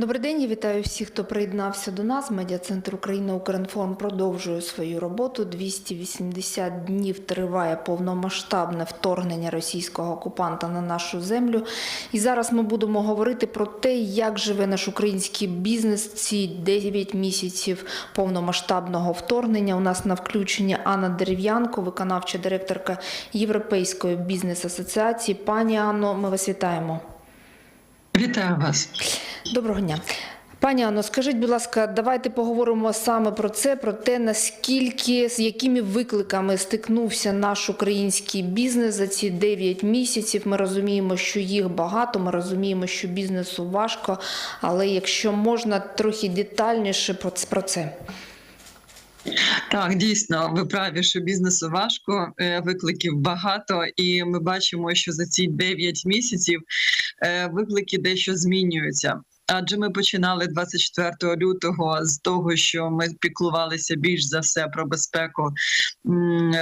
Добрий день, я вітаю всіх, хто приєднався до нас. Медіа-центр Україна Укрінформ продовжує свою роботу. 280 днів триває повномасштабне вторгнення російського окупанта на нашу землю. І зараз ми будемо говорити про те, як живе наш український бізнес ці 9 місяців повномасштабного вторгнення. У нас на включенні Анна Дерев'янко, виконавча директорка Європейської бізнес-асоціації. Пані Анно, ми вас вітаємо. Вітаю вас. Доброго дня. Пані Анно, скажіть, будь ласка, давайте поговоримо саме про це, про те, наскільки з якими викликами стикнувся наш український бізнес за ці 9 місяців. Ми розуміємо, що їх багато. Ми розуміємо, що бізнесу важко. Але якщо можна трохи детальніше про це- Так, дійсно, ви праві, що бізнесу важко, е, викликів багато, і ми бачимо, що за ці 9 місяців виклики дещо змінюються. Адже ми починали 24 лютого з того, що ми піклувалися більш за все про безпеку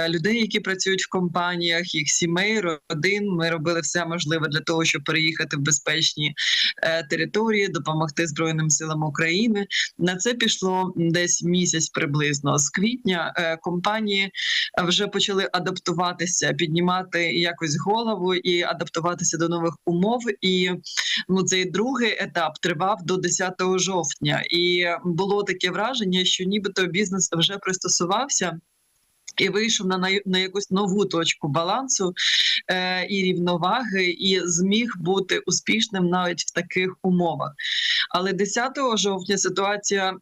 людей, які працюють в компаніях, їх сімей, родин. Ми робили все можливе для того, щоб переїхати в безпечні е, території, допомогти Збройним силам України. На це пішло десь місяць приблизно. З квітня е, компанії вже почали адаптуватися, піднімати якось голову і адаптуватися до нових умов. І ну цей другий етап тривав до 10 жовтня, і було таке враження, що нібито бізнес вже пристосувався. І вийшов на на, якусь нову точку балансу е, і рівноваги, і зміг бути успішним навіть в таких умовах. Але 10 жовтня ситуація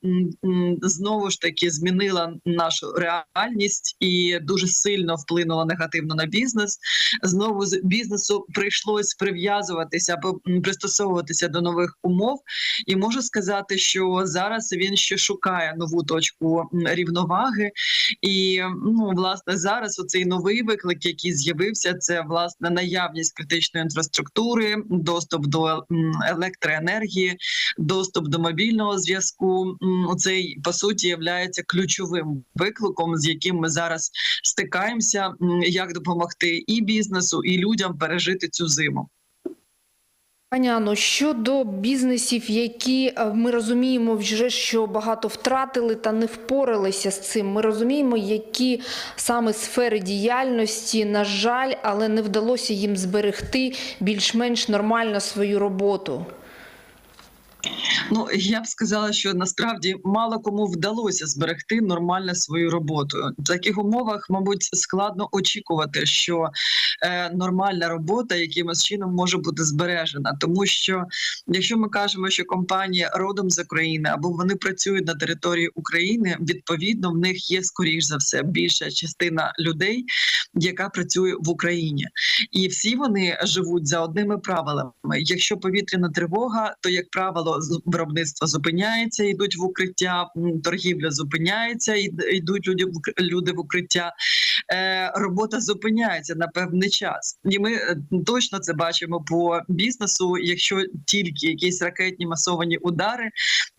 знову ж таки змінила нашу реальність і дуже сильно вплинула негативно на бізнес. Знову з бізнесу прийшлось прив'язуватися або пристосовуватися до нових умов. І можу сказати, що зараз він ще шукає нову точку рівноваги. І ну власне зараз оцей новий виклик, який з'явився, це власне наявність критичної інфраструктури, доступ до електроенергії, доступ до мобільного зв'язку. М, Оцей по суті є ключовим викликом, з яким ми зараз стикаємося, як допомогти і бізнесу, і людям пережити цю зиму. Пані Анно, щодо бізнесів, які е, ми розуміємо вже, що багато втратили та не впоралися з цим. Ми розуміємо, які саме сфери діяльності, на жаль, але не вдалося їм зберегти більш-менш нормально свою роботу. Ну я б сказала, що насправді мало кому вдалося зберегти нормально свою роботу. В таких умовах, мабуть, складно очікувати, що е, нормальна робота якимось чином може бути збережена, тому що якщо ми кажемо, що компанія родом з України або вони працюють на території України, відповідно в них є скоріш за все більша частина людей, яка працює в Україні, і всі вони живуть за одними правилами. Якщо повітряна тривога, то як правило з- виробництво зупиняється, йдуть в укриття, торгівля зупиняється, йдуть люди люди в укриття. Е, робота зупиняється на певний час, і ми е, точно це бачимо по бізнесу. Якщо тільки якісь ракетні масовані удари,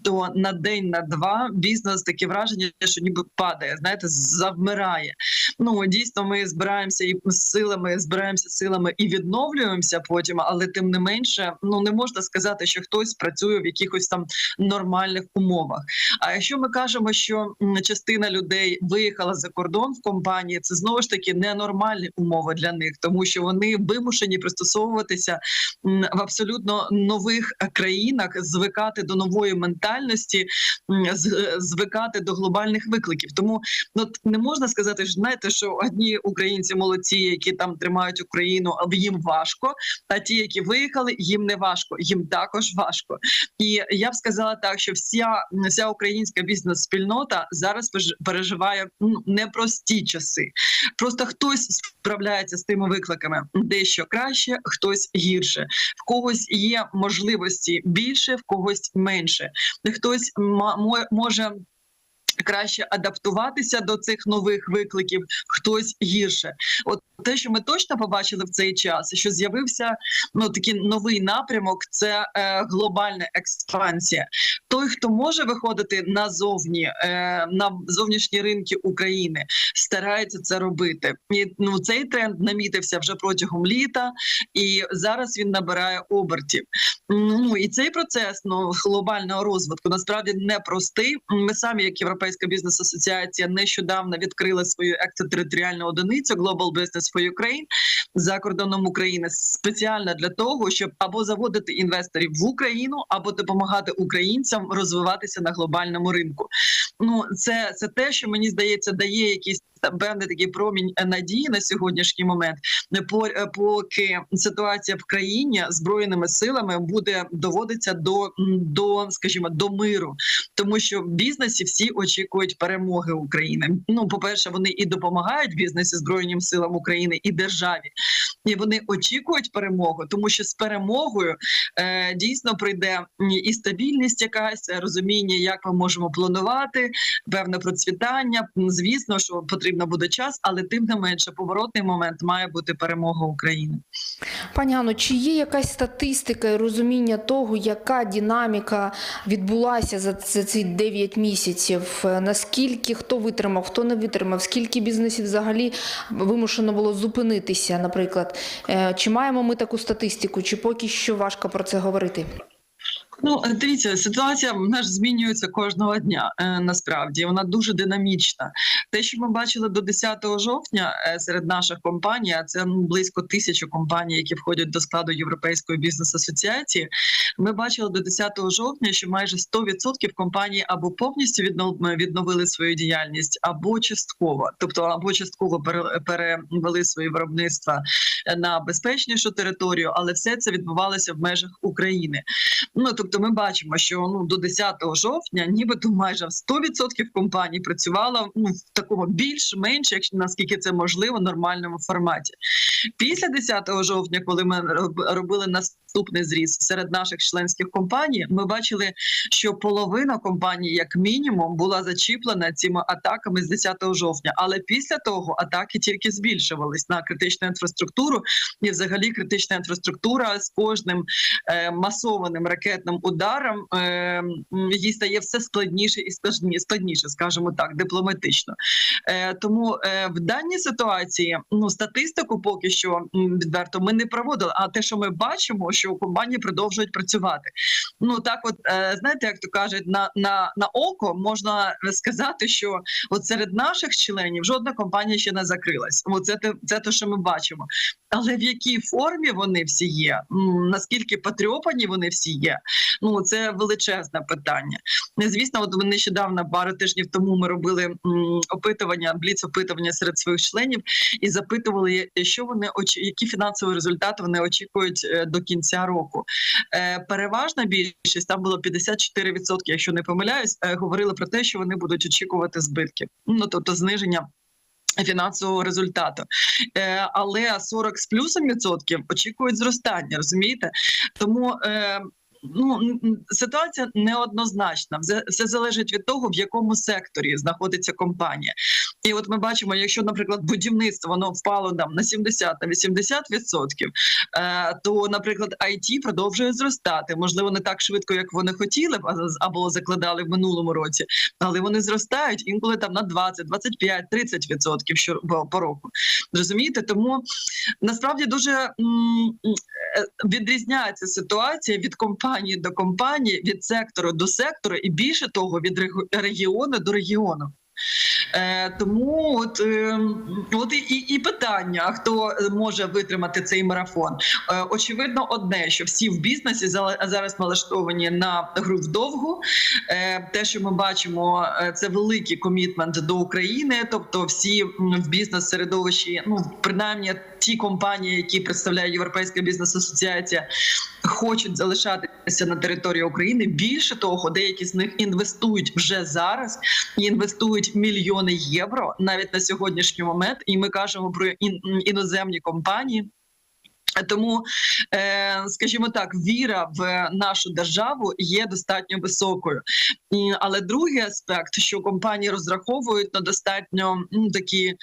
то на день на два бізнес таке враження, що ніби падає, знаєте, завмирає. Ну дійсно, ми збираємося і силами, збираємося силами і відновлюємося потім, але тим не менше, ну не можна сказати, що хтось працює в якихось там нормальних умовах. А якщо ми кажемо, що частина людей виїхала за кордон в компанії, це знову ж таки ненормальні умови для них, тому що вони вимушені пристосовуватися в абсолютно нових е, країнах, звикати до нової ментальності, звикати до глобальних викликів. Тому ну не можна сказати, що знаєте, що одні українці молодці, які там тримають Україну, а їм важко. А ті, які виїхали, їм не важко, їм також важко. І я б сказала так, що вся, вся українська бізнес-спільнота зараз переживає ну, непрості часи. Просто хтось справляється з тими викликами дещо краще, хтось гірше. В когось є можливості більше, в когось менше. Хтось може краще адаптуватися до цих нових викликів. Хтось гірше. От те, що ми точно побачили в цей час, що з'явився ну такий новий напрямок, це е, глобальна експансія. Той, хто може виходити назовні е, на зовнішні ринки України, старається це робити. І ну цей тренд намітився вже протягом літа, і зараз він набирає обертів. Ну і цей процес ну глобального розвитку насправді непростий. Ми самі, як Європейська бізнес асоціація, нещодавно відкрили свою екстратериторіальну одиниця Global Business for Ukraine за кордоном України спеціально для того, щоб або заводити інвесторів в Україну, або допомагати українцям розвиватися на глобальному ринку. Ну це, це те, що мені здається, дає якийсь певний такий промінь е, надії на сьогоднішній момент. По- е, поки ситуація в країні збройними силами буде доводиться до, до скажімо, до миру, тому що в бізнесі всі очікують перемоги України. Ну, по перше, вони і допомагають бізнесі збройним силам України і державі, і вони очікують перемогу, тому що з перемогою е, дійсно прийде і стабільність, якась е, розуміння, як ми можемо планувати, певне процвітання. Звісно, що потрібно буде час, але тим не менше поворотний момент має бути перемога України. Пані Ганно, чи є якась статистика і розуміння того, яка динаміка відбулася за, за ці 9 місяців? Е, Наскільки хто витримав, хто не витримав, скільки бізнесів взагалі вимушено було зупинитися, наприклад? Е, Чи маємо ми таку статистику, чи поки що важко про це говорити? Ну, е, дивіться, ситуація вона ж змінюється кожного дня. Е, насправді вона дуже динамічна. Те, що ми бачили до 10 жовтня е, серед наших компаній, а це ну, близько тисячі компаній, які входять до складу Європейської бізнес асоціації. Ми бачили до 10 жовтня, що майже 100% компаній або повністю віднов- відновили свою діяльність, або частково, тобто або частково пере- перевели свої виробництва на безпечнішу територію, але все це відбувалося в межах України. Ну тобто, ми бачимо, що ну до 10 жовтня, нібито майже 100% компаній працювало ну в такому більш-менш, якщо наскільки це можливо, нормальному форматі. Після 10 жовтня, коли ми робили робили наступний зріз серед наших членських компаній, ми бачили, що половина компаній, як мінімум, була зачіплена цими атаками з 10 жовтня. Але після того атаки тільки збільшувались на критичну інфраструктуру, і взагалі критична інфраструктура з кожним е, масованим ракетним ударом е, їй стає все складніше і складні- складніше, скажімо так, дипломатично. Е, тому е, в даній ситуації ну статистику поки що відверто ми не проводили. А те, що ми бачимо, що компанії продовжують працювати. Ну так, от е, знаєте, як то кажуть, на, на, на око можна сказати, що от серед наших членів жодна компанія ще не закрилась. Оце те, це те, що ми бачимо. Але в якій формі вони всі є? Наскільки потрьопані вони всі є? Ну це величезне питання. Звісно, от ми нещодавно пару тижнів тому ми робили опитування, бліц опитування серед своїх членів і запитували, що вони очі, які фінансові результати вони очікують е, до кінця року. Е, Переважна більшість там було 54%, якщо не помиляюсь, е, говорили про те, що вони будуть очікувати збитків. Ну тобто зниження. Фінансового результату, е, але 40 з плюсом відсотків очікують зростання, розумієте? Тому ну ситуація неоднозначна. Все залежить від того, в якому секторі знаходиться компанія. І от ми бачимо, якщо, наприклад, будівництво воно впало там на 70 на 80 відсотків, е, то, наприклад, IT продовжує зростати. Можливо, не так швидко, як вони хотіли б або закладали в минулому році, але вони зростають інколи там на 20, 25, 30 відсотків по- року. Розумієте? Тому насправді дуже е, відрізняється ситуація від компанії до компанії, від сектору до сектору, і більше того, від регіо- регіону до регіону. Е, тому от, е, от і, і, питання: хто може витримати цей марафон? Е, очевидно, одне, що всі в бізнесі зараз налаштовані на гру вдовгу. Е, те, що ми бачимо, е, це великий комітмент до України, тобто всі в бізнес-середовищі, ну принаймні ті компанії, які представляє Європейська бізнес асоціація, хочуть залишатися на території України. Більше того, деякі з них інвестують вже зараз і інвестують мільйони євро навіть на сьогоднішній момент. І ми кажемо про іноземні компанії. Тому, е, скажімо так, віра в нашу державу є достатньо високою. Але другий аспект, що компанії розраховують на достатньо м, такі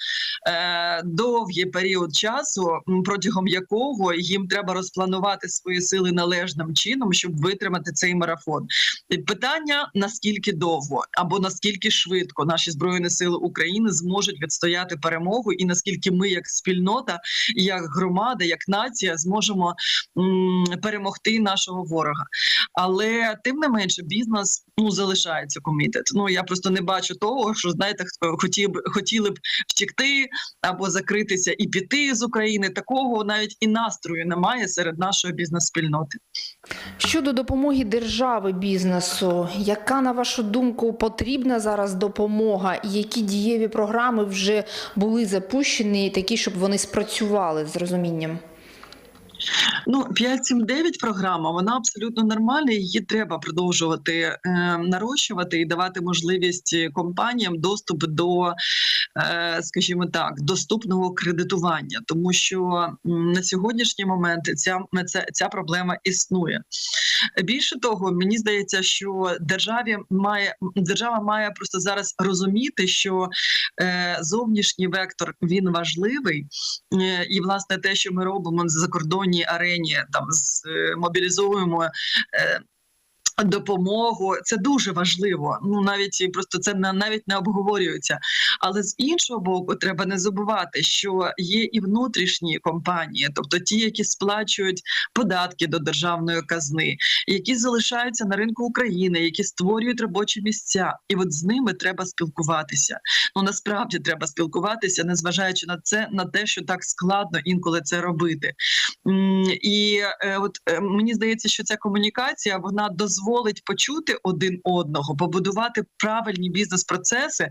е, довгий період часу, протягом якого їм треба розпланувати свої сили належним чином, щоб витримати цей марафон. Питання наскільки довго або наскільки швидко наші збройні сили України зможуть відстояти перемогу, і наскільки ми, як спільнота, як громада, як нація, зможемо м, перемогти нашого ворога. Але тим не менше, бізнес ну залишається комітет. Ну я просто не бачу того, що знаєте, хотів би хотіли б втікти або закритися і піти з України. Такого навіть і настрою немає серед нашої бізнес-спільноти. Щодо допомоги держави бізнесу, яка на вашу думку потрібна зараз допомога, які дієві програми вже були запущені, такі, щоб вони спрацювали з розумінням? Ну, 5.7.9 програма, вона абсолютно нормальна. Її треба продовжувати е, нарощувати і давати можливість компаніям доступ до, е, скажімо так, доступного кредитування, тому що на сьогоднішній момент ця, ця, ця проблема існує. Більше того, мені здається, що державі має держава має просто зараз розуміти, що е, зовнішній вектор він важливий, е, і власне те, що ми робимо на закордонній арені, там з мобілізовуємо. мобілізуємо. Допомогу це дуже важливо. Ну навіть просто це на- навіть не обговорюється. Але з іншого боку, треба не забувати, що є і внутрішні компанії, тобто ті, які сплачують податки до державної казни, які залишаються на ринку України, які створюють робочі місця, і от з ними треба спілкуватися. Ну насправді треба спілкуватися, незважаючи на це, на те, що так складно інколи це робити. І е, от е, мені здається, що ця комунікація вона дозволить почути один одного, побудувати правильні бізнес-процеси.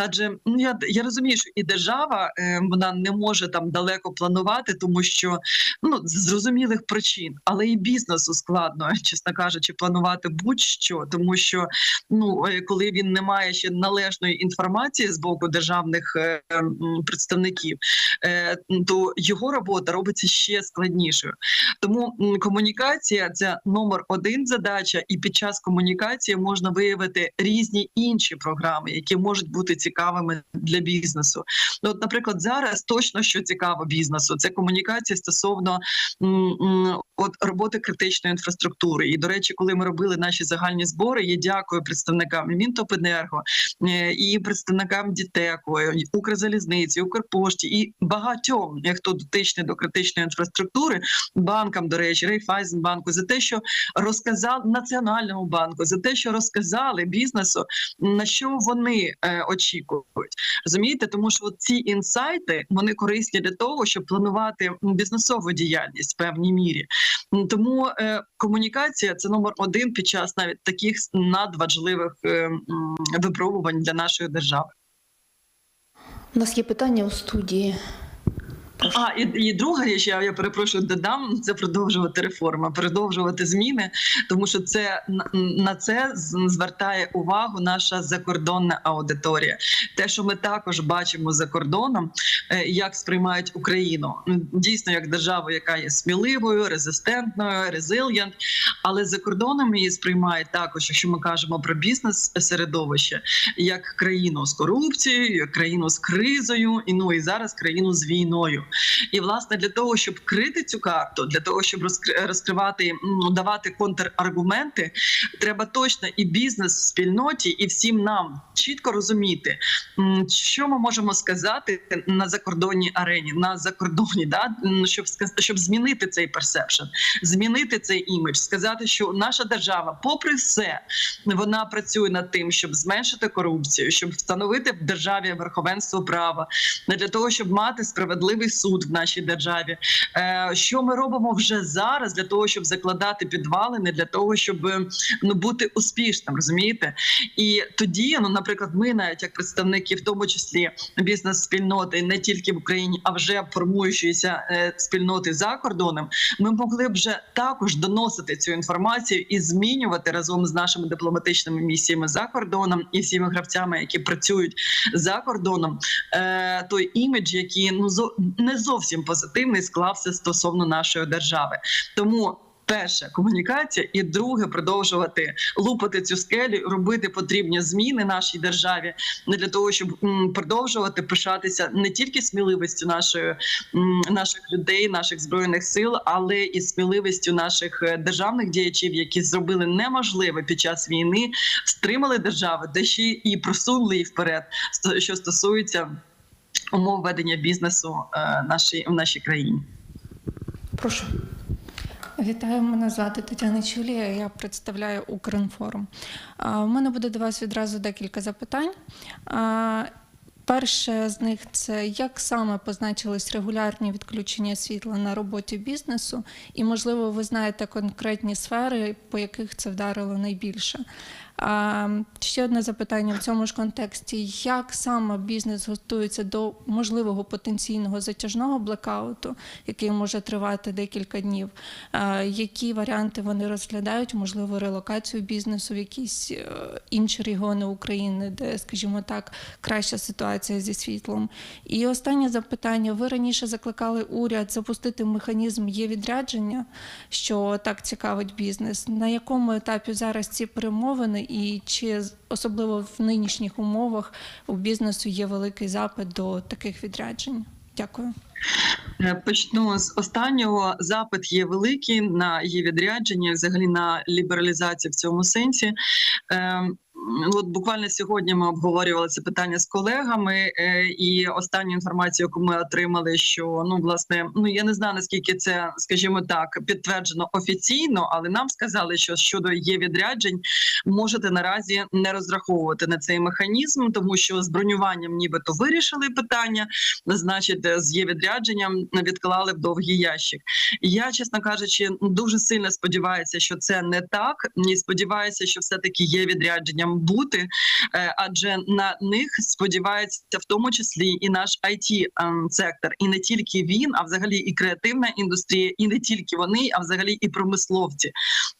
Адже ну я я розумію, що і держава е, вона не може там далеко планувати, тому що ну з зрозумілих причин, але і бізнесу складно, чесно кажучи, планувати будь-що, тому що ну е, коли він не має ще належної інформації з боку державних е, представників, е, то його робота робиться ще складнішою. Тому комунікація це номер один задача, під час комунікації можна виявити різні інші програми, які можуть бути цікавими для бізнесу. Ну, от, наприклад, зараз точно що цікаво бізнесу, це комунікація стосовно от роботи критичної інфраструктури. І до речі, коли ми робили наші загальні збори, я дякую представникам Мінтопенерго е, і представникам Дітеку, Укрзалізниці, Укрпошті і багатьом, як хто дотичний до критичної інфраструктури, банкам, до речі, Рейфайзенбанку за те, що розказав Національному банку, за те, що розказали бізнесу, на що вони е, очікують. Розумієте, тому що ці інсайти вони корисні для того, щоб планувати бізнесову діяльність в певній мірі. Тому е, комунікація це номер один під час навіть таких надважливих е, випробувань для нашої держави. У нас є питання у студії. А і, і друга річ, я, я перепрошую, додам це продовжувати реформи, продовжувати зміни, тому що це на- це звертає увагу наша закордонна аудиторія. Те, що ми також бачимо за кордоном, е, як сприймають Україну Ну, дійсно як державу, яка є сміливою, резистентною, резильєнт, але за кордоном її сприймають також, якщо ми кажемо про бізнес середовище, як країну з корупцією, як країну з кризою, і ну і зараз країну з війною. І власне для того, щоб крити цю карту, для того, щоб розкри- розкривати, м, давати контраргументи, треба точно і бізнес в спільноті, і всім нам чітко розуміти, що ми можемо сказати на закордонній арені, на закордоні, да щоб щоб змінити цей персепшн, змінити цей імідж, сказати, що наша держава, попри все, вона працює над тим, щоб зменшити корупцію, щоб встановити в державі верховенство права, для того, щоб мати справедливий суд в нашій державі. Е, Що ми робимо вже зараз для того, щоб закладати підвалини, для того, щоб ну бути успішним, розумієте? І тоді, ну, наприклад, ми навіть як представники, в тому числі бізнес-спільноти, не тільки в Україні, а вже формуючоїся е, спільноти за кордоном, ми могли б вже також доносити цю інформацію і змінювати разом з нашими дипломатичними місіями за кордоном і всіми гравцями, які працюють за кордоном, е, той імідж, який ну не зовсім позитивний склався стосовно нашої держави. Тому. Перше комунікація, і друге продовжувати лупати цю скелю, робити потрібні зміни нашій державі не для того, щоб продовжувати пишатися не тільки сміливістю нашої наших людей, наших збройних сил, але і сміливістю наших е, державних діячів, які зробили неможливе під час війни, стримали державу, де ще і просунули її вперед, що стосується умов ведення бізнесу е, нашій в нашій країні. Прошу. Вітаю, мене звати Тетяна Чулія. Я представляю Укрінформ. У мене буде до вас відразу декілька запитань. Перше з них це як саме позначились регулярні відключення світла на роботі бізнесу, і можливо, ви знаєте конкретні сфери, по яких це вдарило найбільше. Ще одне запитання в цьому ж контексті: як саме бізнес готується до можливого потенційного затяжного блекауту, який може тривати декілька днів? Які варіанти вони розглядають? Можливо, релокацію бізнесу в якісь е, інші регіони України, де, скажімо так, краща ситуація зі світлом? І останнє запитання: ви раніше закликали уряд запустити механізм є відрядження, що так цікавить бізнес. На якому етапі зараз ці перемовини, і чи особливо в нинішніх умовах у бізнесу є великий запит до таких відряджень? Дякую. Е, Почну з останнього. Запит є великий на її відрядження, взагалі на лібералізацію в цьому сенсі. От буквально сьогодні ми обговорювали це питання з колегами, е, і останню інформацію, яку ми отримали, що ну власне, ну я не знаю наскільки це, скажімо так, підтверджено офіційно, але нам сказали, що щодо є відряджень, можете наразі не розраховувати на цей механізм, тому що з бронюванням, нібито вирішили питання, значить, з є відрядженням відклали в довгий ящик. Я, чесно кажучи, дуже сильно сподіваюся, що це не так. І сподіваюся, що все таки є відрядженням бути, е, адже на них сподівається в тому числі і наш it сектор, і не тільки він, а взагалі і креативна індустрія, і не тільки вони, а взагалі і промисловці.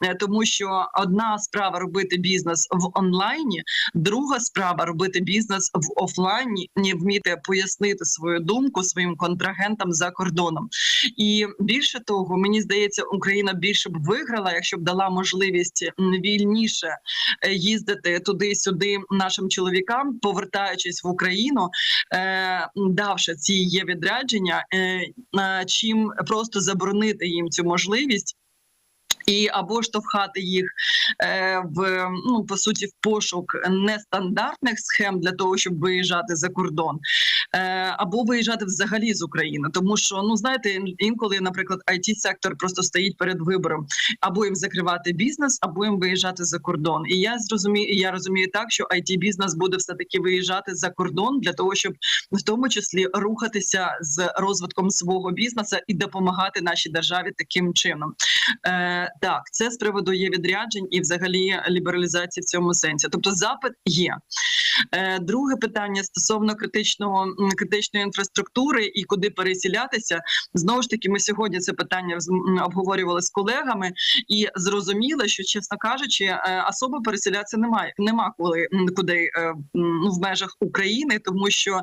Е, Тому що одна справа робити бізнес в онлайні, друга справа робити бізнес в офлайні, не вміти пояснити свою думку своїм контрагентам за кордоном. І більше того, мені здається, Україна більше б виграла, якщо б дала можливість вільніше е, їздити туди-сюди нашим чоловікам, повертаючись в Україну, е, давши ці є відрядження, е, е, чим просто заборонити їм цю можливість. І або штовхати їх е, в ну по суті в пошук нестандартних схем для того, щоб виїжджати за кордон, е, або виїжджати взагалі з України, тому що ну знаєте, інколи, наприклад, it сектор просто стоїть перед вибором або їм закривати бізнес, або їм виїжджати за кордон. І я зрозумію, я розумію так, що it бізнес буде все таки виїжджати за кордон для того, щоб в тому числі рухатися з розвитком свого бізнесу і допомагати нашій державі таким чином. Е, так, це з приводу є відряджень і взагалі лібералізації в цьому сенсі. Тобто запит є. Е, друге питання стосовно критичного критичної інфраструктури і куди пересілятися. Знову ж таки, ми сьогодні це питання обговорювали з колегами і зрозуміли, що чесно кажучи, е, особо переселятися немає. Нема коли куди е, ну, в межах України, тому що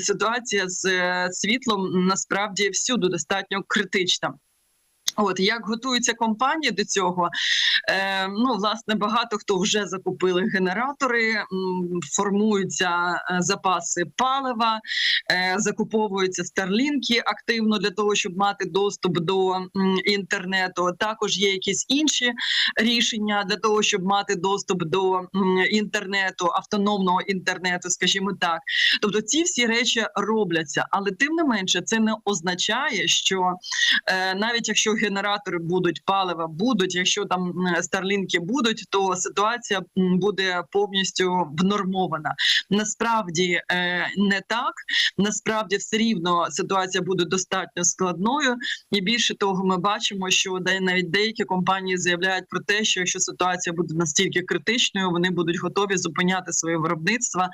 ситуація з світлом насправді всюди достатньо критична. От як готуються компанії до цього? Е, ну, власне, багато хто вже закупили генератори, формуються е, запаси палива, е, закуповуються старлінки активно для того, щоб мати доступ до інтернету. Також є якісь інші рішення для того, щоб мати доступ до інтернету, автономного інтернету, скажімо так. Тобто, ці всі речі робляться, але тим не менше, це не означає, що е, навіть якщо генератори будуть, палива будуть, якщо там старлінки будуть, то ситуація буде повністю внормована. Насправді е, не так. Насправді, все рівно ситуація буде достатньо складною, і більше того, ми бачимо, що навіть деякі компанії заявляють про те, що якщо ситуація буде настільки критичною, вони будуть готові зупиняти своє виробництво,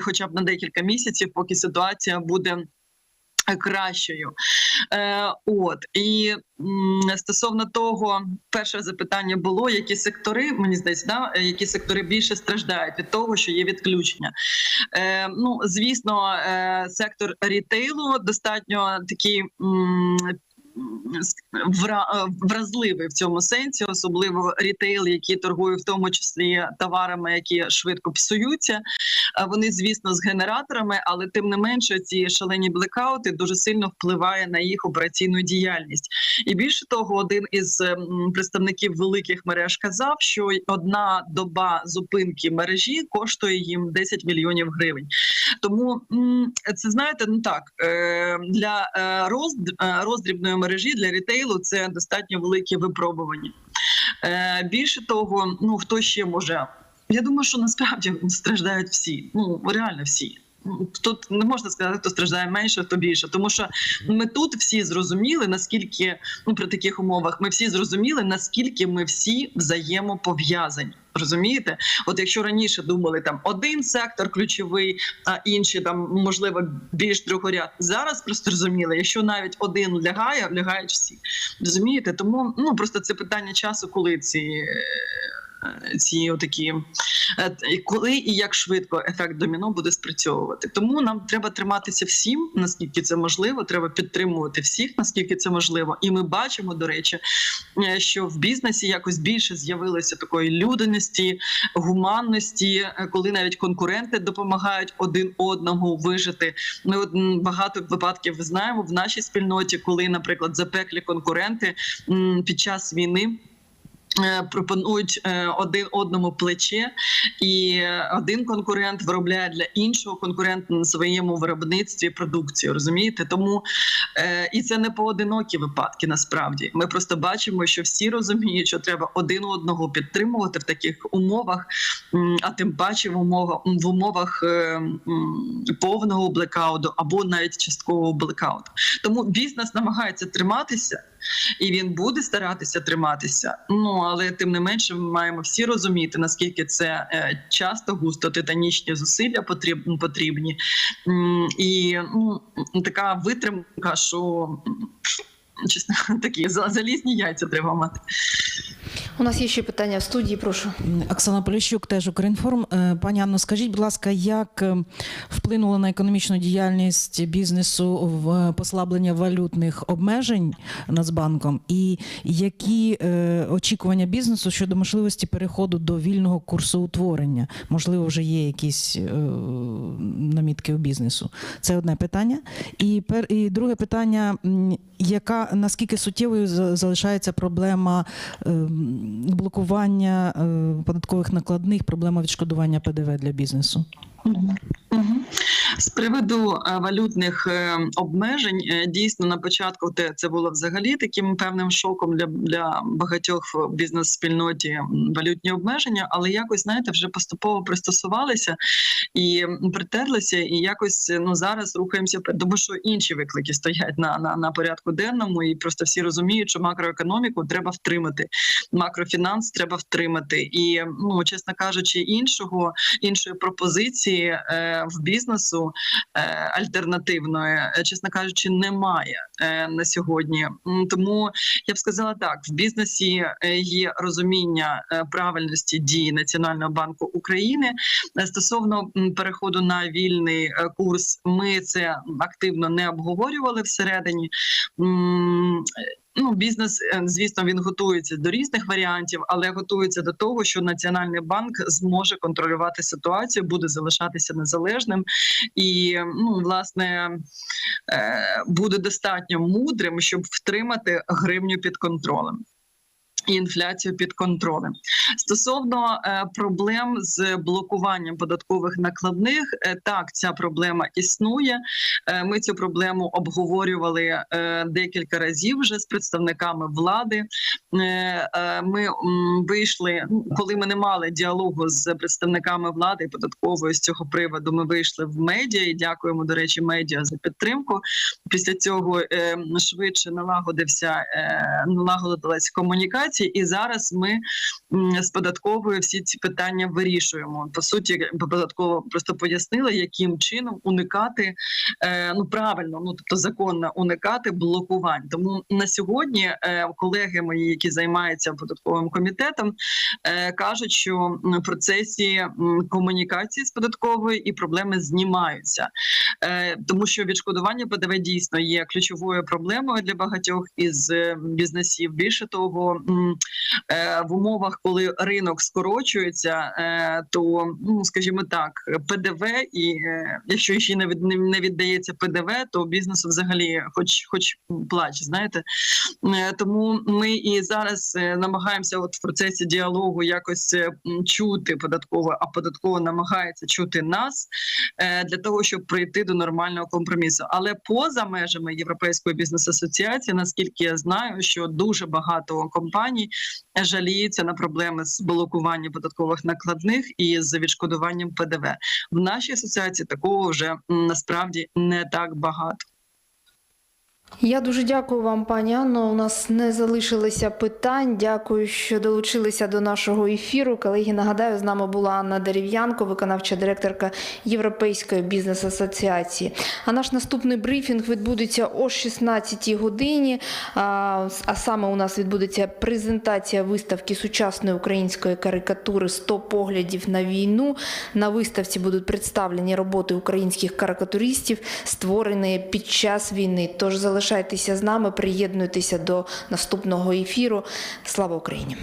хоча б на декілька місяців, поки ситуація буде кращою. Е, от і м, стосовно того, перше запитання було: які сектори, мені здається, да, е, які сектори більше страждають від того, що є відключення. Е, ну, звісно, е, сектор рітейлу достатньо такий. м, вразливий в цьому сенсі, особливо рітейл, який торгує в тому числі товарами, які швидко псуються. Вони, звісно, з генераторами, але тим не менше, ці шалені блекаути дуже сильно впливає на їх операційну діяльність. І більше того, один із ем, представників великих мереж казав, що одна доба зупинки мережі коштує їм 10 мільйонів гривень. Тому це знаєте, ну так е, для е, е, роздрібної мережі для рітейлу це достатньо велике випробування. Більше того, ну хто ще може? Я думаю, що насправді страждають всі. Ну реально всі. Тут не можна сказати, хто страждає менше, хто більше, тому що ми тут всі зрозуміли, наскільки ну при таких умовах ми всі зрозуміли, наскільки ми всі взаємопов'язані. Розумієте, от якщо раніше думали там один сектор ключовий, а інші там можливо більш другоряд. Зараз просто розуміли, якщо навіть один лягає, лягають всі. Розумієте? Тому ну просто це питання часу, коли ці. Ці отакі е, коли і як швидко ефект доміно буде спрацьовувати. Тому нам треба триматися всім, наскільки це можливо. Треба підтримувати всіх, наскільки це можливо. І ми бачимо, до речі, е, що в бізнесі якось більше з'явилося такої людяності, гуманності, е, коли навіть конкуренти допомагають один одному вижити. Ми багато випадків знаємо в нашій спільноті, коли, наприклад, запеклі конкуренти під час війни. Е, Пропонують е, один одному плече, і один конкурент виробляє для іншого конкурента на своєму виробництві продукцію. Розумієте? Тому е, і це не поодинокі випадки. Насправді ми просто бачимо, що всі розуміють, що треба один одного підтримувати в таких умовах, а тим паче в умовах в умовах повного блекауту або навіть часткового блекауту. Тому бізнес намагається триматися. І він буде старатися триматися. Ну але тим не менше, ми маємо всі розуміти, наскільки це е, часто густо титанічні зусилля потрібні І ну, така витримка, що чесно, такі за- залізні яйця треба мати. У нас є ще питання в студії. Прошу. Оксана Поліщук, теж Укрінформ. Е, Пані Анно, скажіть, будь ласка, як е, вплинуло на економічну діяльність бізнесу в послаблення валютних обмежень Нацбанком, і які е, очікування бізнесу щодо можливості переходу до вільного курсоутворення? Можливо, вже є якісь е, намітки у бізнесу? Це одне питання. І, пер, і друге питання: м, наскільки суттєвою за- залишається проблема е, блокування е, податкових накладних, проблема відшкодування ПДВ для бізнесу? З приводу е, валютних е, обмежень, е, дійсно на початку це було взагалі таким певним шоком для, для багатьох в бізнес-спільноті валютні обмеження, але якось знаєте, вже поступово пристосувалися і притерлися, і якось ну зараз рухаємося тому що інші виклики стоять на, на, на порядку денному, і просто всі розуміють, що макроекономіку треба втримати, макрофінанс треба втримати. І ну чесно кажучи, іншого іншої пропозиції е, в бізнесу е, альтернативної, е, чесно кажучи, немає е, на сьогодні. Тому я б сказала так: в бізнесі є розуміння правильності дії Національного банку України стосовно переходу на вільний курс. Ми це активно не обговорювали всередині. Ну, бізнес, е, звісно, він готується до різних варіантів, але готується до того, що Національний банк зможе контролювати ситуацію, буде залишатися незалежним і ну, власне е, буде достатньо мудрим, щоб втримати гривню під контролем. І інфляцію під контролем стосовно е, проблем з блокуванням податкових накладних, е, так ця проблема існує. Е, ми цю проблему обговорювали декілька разів вже з представниками влади. ми вийшли, ну, коли ми не мали діалогу з представниками влади і податкової з цього приводу. Ми вийшли в медіа і дякуємо, до речі, медіа за підтримку. Після цього швидше налагодився налагодилась комунікація, і зараз ми з податковою всі ці питання вирішуємо. По суті, податково просто пояснила, яким чином уникати е, ну правильно, ну тобто законно уникати блокувань. Тому на сьогодні е, колеги мої, які займаються податковим комітетом, е, кажуть, що в процесі комунікації з податковою і проблеми знімаються, тому що відшкодування ПДВ дійсно є ключовою проблемою для багатьох із бізнесів. Більше того, в умовах, коли ринок скорочується, е, то ну скажімо так, ПДВ, і е, якщо ще не від не- не віддається ПДВ, то бізнесу взагалі, хоч хоч плач, знаєте. Е, Тому ми і зараз е, намагаємося, от в процесі діалогу, якось е, чути податково, а податково намагається чути нас е, для того, щоб прийти до нормального компромісу. Але поза межами Європейської бізнес асоціації, наскільки я знаю, що дуже багато компаній жаліються на проблеми з блокуванням податкових накладних і з відшкодуванням ПДВ. В нашій асоціації такого вже насправді не так багато. Я дуже дякую вам, пані Анно. У нас не залишилося питань. Дякую, що долучилися до нашого ефіру. Колеги, нагадаю, з нами була Анна Дерев'янко, виконавча директорка Європейської бізнес-асоціації. А наш наступний брифінг відбудеться о 16-й годині. А саме у нас відбудеться презентація виставки сучасної української карикатури «100 поглядів на війну. На виставці будуть представлені роботи українських карикатуристів, створені під час війни. Тож залишайтеся з нами, приєднуйтеся до наступного ефіру. Слава Україні!